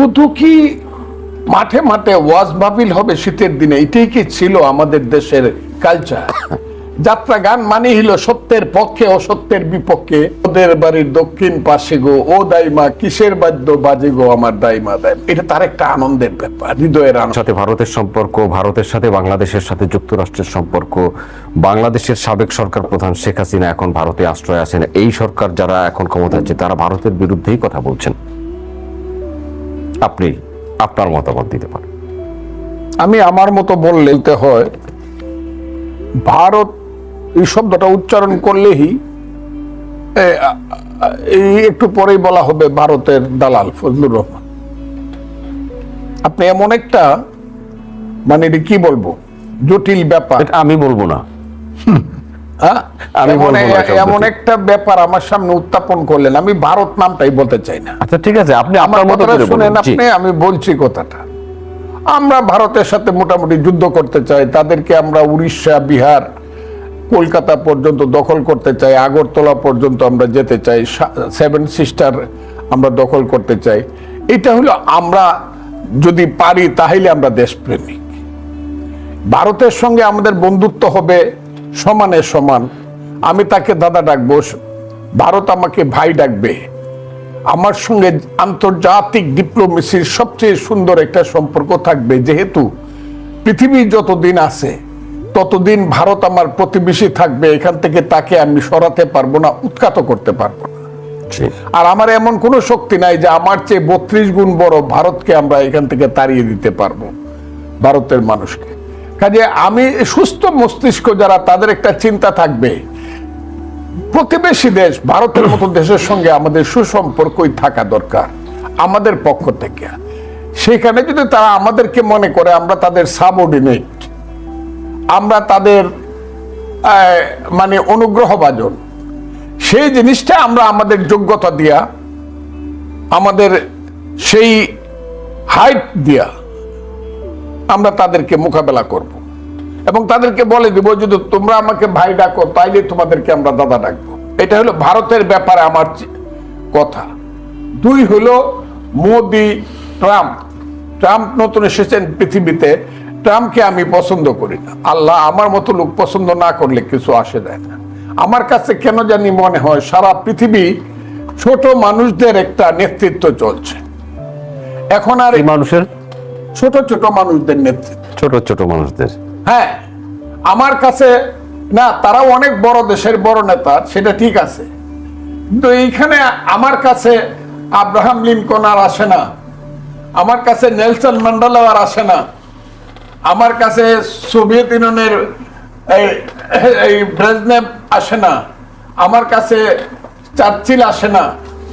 শুধু কি মাঠে মাঠে ওয়াজ মাহফিল হবে শীতের দিনে? এটাই কি ছিল আমাদের দেশের কালচার যাত্রা গান মানে হলো সত্যের পক্ষে অসত্যের বিপক্ষে। ওদের বাড়ির দক্ষিণ পাশে গো, ও দাইমা, কিসের বাদ্য বাজে গো আমার দাইমা দাই এটা তার একটা আনন্দের ব্যাপার, হৃদয়ের আনন্দ। সাথে ভারতের সম্পর্ক, ভারতের সাথে বাংলাদেশের সাথে যুক্তরাষ্ট্রের সম্পর্ক। বাংলাদেশের সাবেক সরকার প্রধান শেখ হাসিনা এখন ভারতে আশ্রয় আছেন। এই সরকার যারা এখন ক্ষমতা আছে, তারা ভারতের বিরুদ্ধেই কথা বলছেন। আপনি আপনার মতামত দিতে পারেন। আমি আমার মতো বললেতে হয় ভারত এই শব্দটা উচ্চারণ করলেই এই একটু পরেই বলা হবে ভারতের দালাল ফজলুর রহমান। আপনি এমন একটা মানে এটা কি বলব? জটিল ব্যাপার। আমি বলব না। এমন- শব্দটি। এমন একটা ব্যাপার আমার সামনে উত্থাপন করলেন। আমি ভারত নামটাই বলতে চাই না। আচ্ছা ঠিক আছে আপনি আপনার মতো শুনেন আপনি আমি বলছি কথাটা। আমরা ভারতের সাথে মোটামুটি যুদ্ধ করতে চাই তাদেরকে আমরা উড়িষ্যা বিহার কলকাতা পর্যন্ত দখল করতে চাই আগরতলা পর্যন্ত আমরা যেতে চাই সেভেন সিস্টার আমরা দখল করতে চাই। এটা হলো আমরা যদি পারি তাহলে আমরা দেশপ্রেমিক। ভারতের সঙ্গে আমাদের বন্ধুত্ব হবে সমানে সমান। আমি তাকে দাদা ডাকবো ভারত আমাকে ভাই ডাকবে। আমার সঙ্গে আন্তর্জাতিক ডিপ্লোমেসির সবচেয়ে সুন্দর একটা সম্পর্ক থাকবে যেহেতু পৃথিবী যতদিন আছে ততদিন ভারত আমার প্রতিবেশী থাকবে এখান থেকে তাকে আমি সরাতে পারব না উৎখাত করতে পারব না। আর আমার এমন কোনো শক্তি নাই যে আমার চেয়ে বত্রিশ গুণ বড় ভারতকে আমরা এখান থেকে তাড়িয়ে দিতে পারব ভারতের মানুষকে। কাজে আমি সুস্থ মস্তিষ্ক যারা, তাদের একটা চিন্তা থাকবে। প্রতিবেশী দেশ, ভারতের মতো দেশের সঙ্গে আমাদের সুসম্পর্কই থাকা দরকার, আমাদের পক্ষ থেকে। সেখানে যদি তারা আমাদেরকে মনে করে, আমরা তাদের সাবঅর্ডিনেট আমরা তাদের মানে অনুগ্রহ বাজন সেই জিনিসটা আমরা আমাদের যোগ্যতা দিয়া, আমাদের সেই হাইট দিয়া আমরা তাদেরকে মোকাবেলা করব। এবং তাদেরকে বলে দিব, যদি তোমরা আমাকে ভাই ডাকো, তাইলে তোমাদেরকে আমরা দাদা ডাকবো। এটা হলো ভারতের ব্যাপারে আমার কথা। দুই হলো মোদি, ট্রাম্প। ট্রাম্প নতুন এসেছেন পৃথিবীতে। ট্রাম্পকে আমি পছন্দ করি না। আল্লাহ আমার মতো লোক পছন্দ না করলে কিছু আসে দেয় না। আমার কাছে কেন জানি মনে হয় সারা পৃথিবী ছোট মানুষদের একটা নেতৃত্ব চলছে। এখন আর এই মানুষের ছোট ছোট মানুষদের নেতৃত্ব। ছোট ছোট মানুষদের। হ্যাঁ আমার কাছে না তারাও অনেক বড় দেশের বড় নেতা সেটা ঠিক আছে। কিন্তু এইখানে আমার কাছে আব্রাহাম লিঙ্কন আর আসে না। আমার কাছে নেলসন ম্যান্ডেলা আর আসে না। আমার কাছে সোভিয়েত ইউনিয়নের এই- ব্রেজনেভ আসে না। আমার কাছে চার্চিল আসে না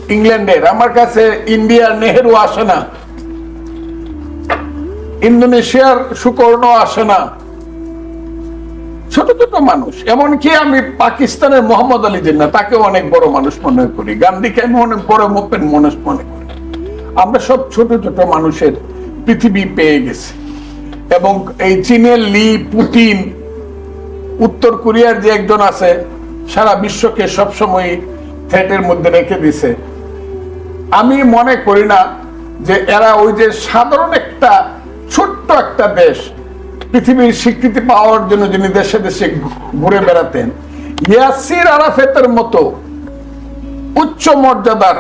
ইংল্যান্ডের। আমার কাছে ইন্ডিয়ার নেহেরু আসে না। ইন্দোনেশিয়ার সুকর্ণ আসে না। ছোট ছোট মানুষ, এমনকি আমি পাকিস্তানের মোহাম্মদ আলী জিন্না তাকে অনেক বড় মানুষ মনে করি। গান্ধীকে আমি অনেক বড় মোপেন মানুষ মনে করি। আমরা সব ছোট ছোট মানুষের পৃথিবী পেয়ে গেছি। এবং এই চীনের লি, পুতিন, উত্তর কোরিয়ার যে একজন আছে, সারা বিশ্বকে সবসময় থ্রেটের মধ্যে রেখে দিছে। আমি মনে করি না যে এরা ওই যে সাধারণ একটা ছোট্ট একটা দেশ পৃথিবীর স্বীকৃতি পাওয়ার জন্য যিনি দেশে দেশে ঘুরে বেড়াতেন ইয়াসির আরাফেতের মতো উচ্চ মর্যাদার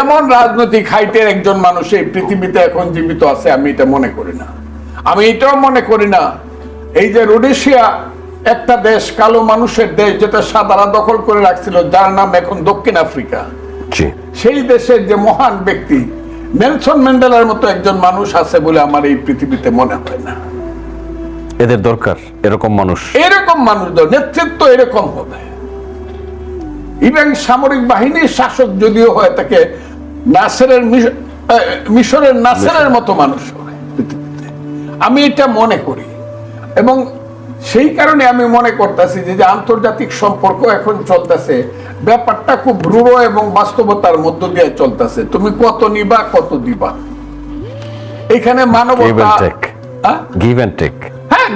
এমন রাজনৈতিক হাইটের একজন মানুষ এই পৃথিবীতে এখন জীবিত আছে আমি এটা মনে করি না। আমি এটাও মনে করি না এই যে রোডেশিয়া একটা দেশ কালো মানুষের দেশ যেটা সাদারা দখল করে রাখছিল যার নাম এখন দক্ষিণ আফ্রিকা। সেই দেশের যে মহান ব্যক্তি নেলসন ম্যান্ডেলার মতো একজন মানুষ আছে বলে আমার এই পৃথিবীতে মনে হয় না। এদের দরকার এরকম মানুষ। এরকম মানুষ নেতৃত্ব এরকম হবে। ইভেন সামরিক বাহিনীর শাসক যদিও হয় তাকে নাসেরের মিশ- মিশরের নাসেরের মতো মানুষ হবে আমি এটা মনে করি। এবং সেই কারণে আমি মনে করতেছি যে আন্তর্জাতিক সম্পর্ক এখন চলতেছে ব্যাপারটা খুব রূঢ় এবং বাস্তবতার মধ্য দিয়ে চলতেছে। তুমি কত নিবা কত দিবা? এখানে গিভ মানবতা অ্যান্ড টেক হ্যাঁ? গিভ অ্যান্ড টেক হ্যাঁ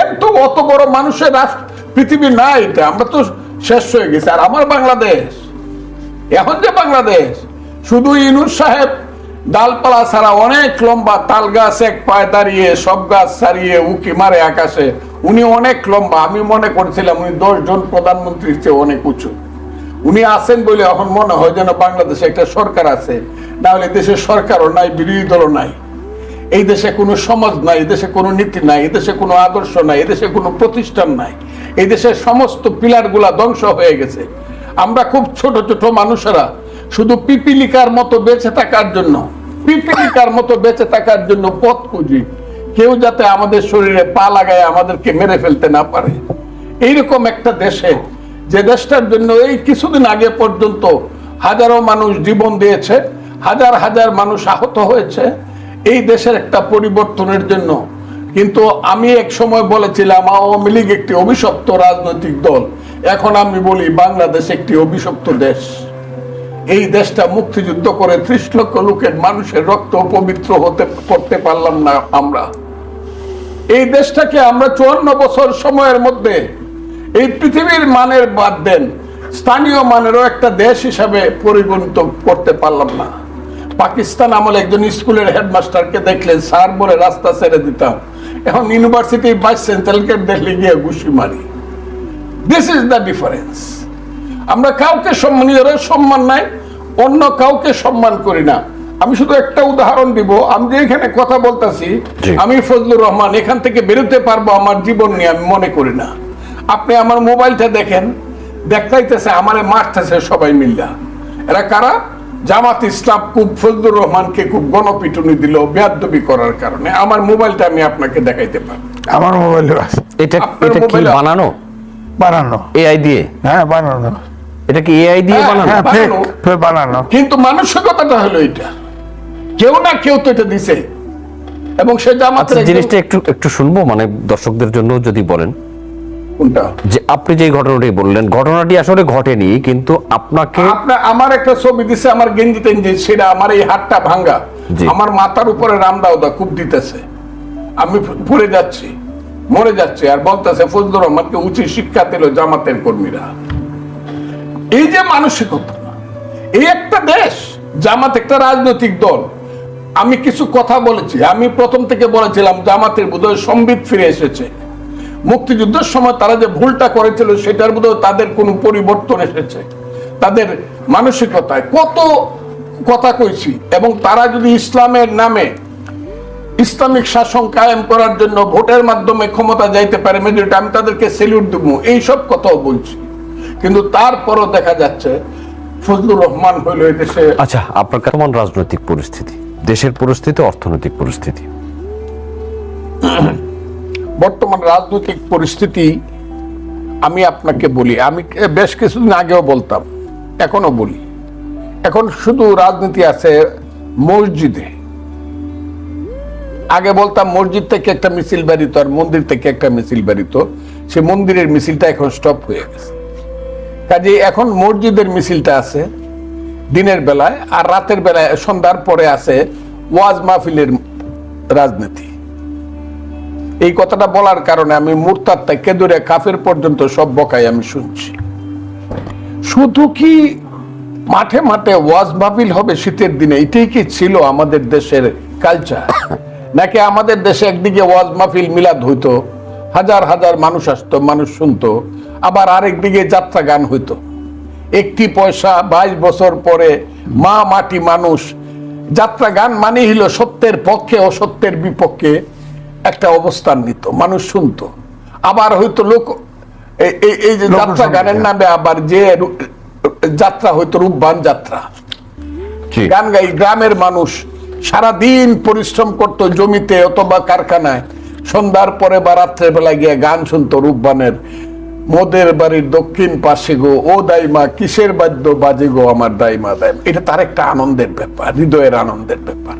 এর তো অত বড় মানুষের রাষ্ট্র পৃথিবী না এটা। আমরা তো শেষ হয়ে গেছি। আর আমার বাংলাদেশ। এখন যে বাংলাদেশ শুধু ইনুস সাহেব ডালপালা ছাড়া অনেক লম্বা তাল গাছ এক পায়ে দাঁড়িয়ে, সব গাছ ছাড়িয়ে উকি মারে আকাশে। উনি অনেক লম্বা। আমি মনে করছিলাম উনি দশ জন প্রধানমন্ত্রীর চেয়ে অনেক উঁচু। উনি আছেন বলে এখন মনে হয় যেন বাংলাদেশে একটা সরকার আছে। না হলে দেশের সরকারও নাই, বিরোধী দলও নাই। এই দেশে কোনো সমাজ নাই দেশে কোনো নীতি নাই দেশে কোনো আদর্শ নাই দেশে কোনো প্রতিষ্ঠান নাই। এই দেশের সমস্ত পিলারগুলা ধ্বংস হয়ে গেছে। আমরা খুব ছোট ছোট মানুষেরা শুধু পিপিলিকার মতো বেঁচে থাকার জন্য, পিপিলিকার মতো বেঁচে থাকার জন্য পথ খুঁজি। কেউ যাতে আমাদের শরীরে পা লাগায় আমাদেরকে মেরে ফেলতে না পারে। এইরকম একটা দেশে, যে দেশটার জন্য এই কিছুদিন আগে পর্যন্ত হাজারো মানুষ জীবন দিয়েছে, হাজার হাজার মানুষ আহত হয়েছে, এই দেশের একটা পরিবর্তনের জন্য। কিন্তু আমি এক সময় বলেছিলাম, আওয়ামী লীগ একটি অভিশপ্ত রাজনৈতিক দল। এখন আমি বলি, বাংলাদেশ একটি অভিশপ্ত দেশ। এই দেশটা মুক্তিযুদ্ধ করে ত্রিশ লক্ষ লোকের মানুষের রক্ত পবিত্র হতে, করতে পারলাম না আমরা। এই দেশটাকে আমরা চুয়ান্ন বছর সময়ের মধ্যে এই পৃথিবীর মানের বাদ দেন, স্থানীয় মানেরও একটা দেশ হিসাবে পরিগণিত করতে পারলাম না। পাকিস্তান আমলে একজন স্কুলের হেডমাস্টারকে দেখলেন, স্যার, বলে রাস্তা ছেড়ে দিতাম। এখন ইউনিভার্সিটি ভাইস চ্যান্সেলরকে দেখলে গিয়ে ঘুষি মারি। দিস ইজ দ্য ডিফারেন্স আমরা কাউকে সম্মান নিজেরা সম্মান নাই অন্য কাউকে সম্মান করি না। আমি শুধু একটা উদাহরণ দিব আমি যে এখানে কথা বলতাছি। আমি ফজলুর রহমান এখান থেকে বেরোতে পারব আমার জীবন নিয়ে আমি মনে করি না। আপনি আমার মোবাইলটা দেখেন দেখতেইতেছে আমারে মারতেছে সবাই মিল্লা। এরা কারা? জামাত ইসলাম খুব ফজলুর রহমানকে খুব গণপিটুনি দিল বেয়াদবি করার কারণে। আমার মোবাইলটা আমি আপনাকে দেখাইতে পারি আমার মোবাইল আছে। এটা এটা কি বানানো? বানানো। এআই দিয়ে? হ্যাঁ বানানো। এটা কি এআই দিয়ে হ্যাঁ, বানানো? হ্যাঁ ফেক বানানো। বানানো। কিন্তু মানসিকতাটা হলো এটা। কেউ না কেউ তো এটা দিছে। এবং সে জামাতের আচ্ছা জিনিসটা একটু একটু শুনব মানে দর্শকদের জন্য যদি বলেন। কোনটা? যে আপনি যে ঘটনাটি বললেন ঘটনাটি আসলে ঘটেনি কিন্তু আপনাকে আপনার আমার একটা ছবি দিছে আমার গেঞ্জি টেঞ্জি সেটা আমার এই হাতটা ভাঙ্গা। জি। আমার মাথার উপরে রামদাওদা খুব দিতেছে। আমি পড়ে যাচ্ছি মরে যাচ্ছে আর বলতেছে ফজলুর রহমানকে উচিত শিক্ষা দিল জামাতের কর্মীরা। এই যে মানসিকতা, এই একটা দেশ, জামাত একটা রাজনৈতিক দল। আমি কিছু কথা বলেছি। আমি প্রথম থেকে বলেছিলাম, জামাতের বোধহয় সম্বিত ফিরে এসেছে। মুক্তিযুদ্ধের সময় তারা যে ভুলটা করেছিল, সেটার বোধহয় তাদের কোনো পরিবর্তন এসেছে। তাদের মানসিকতায় কত কথা কইছি, এবং তারা যদি ইসলামের নামে ইসলামিক শাসন কায়েম করার জন্য ভোটের মাধ্যমে ক্ষমতা যাইতে পারে, মেজরিটি, আমি তাদেরকে সেলিউট দেবো। এইসব কথাও বলছি। কিন্তু তারপরও দেখা যাচ্ছে ফজলুর রহমান হইল এই দেশে আচ্ছা আপনার কেমন রাজনৈতিক পরিস্থিতি? দেশের পরিস্থিতি অর্থনৈতিক পরিস্থিতি? বর্তমান রাজনৈতিক পরিস্থিতি আমি আপনাকে বলি। আমি বেশ কিছুদিন আগেও বলতাম এখনও বলি। এখন শুধু রাজনীতি আছে মসজিদে। আগে বলতাম মসজিদ থেকে একটা মিছিল বেরিত আর মন্দির থেকে একটা মিছিল বেরিত। সে মন্দিরের মিছিলটা এখন স্টপ হয়ে গেছে। কাজে এখন মসজিদের মিছিলটা আছে দিনের বেলায় আর রাতের বেলায় সন্ধ্যার পরে আছে ওয়াজ মাহফিলের রাজনীতি। এই কথাটা বলার কারণে আমি মুরতাদ থেকে দূরে কাফের পর্যন্ত সব বকাই আমি শুনছি। শুধু কি মাঠে মাঠে ওয়াজ মাহফিল হবে শীতের দিনে? এটাই কি ছিল আমাদের দেশের কালচার নাকি আমাদের দেশে একদিকে ওয়াজ মাহফিল মিলাদ হইতো, হাজার হাজার মানুষ আসতো, মানুষ শুনতো আবার আরেক দিকে যাত্রা গান হইতো। একটি পয়সা বাইশ বছর পরে মা মাটি মানুষ। যাত্রা গান মানে হলো সত্যের পক্ষে ও সত্যের বিপক্ষে একটা অবস্থান নিত মানুষ শুনতো। আবার হয়তো লোক এই- যে যাত্রা গানের নামে আবার যে যাত্রা হয়তো রূপবান যাত্রা। গান গাই গ্রামের মানুষ সারা দিন পরিশ্রম করত জমিতে অথবা কারখানায়। সন্ধ্যার পরে বা রাত্রের বেলায় গিয়ে গান শুনতো রূপবানের। মোদের বাড়ির দক্ষিণ পাশে গো, ও দাইমা, কিসের বাদ্য বাজে গো আমার দাইমা দাইমা? এটা তার একটা আনন্দের ব্যাপার, হৃদয়ের আনন্দের ব্যাপার।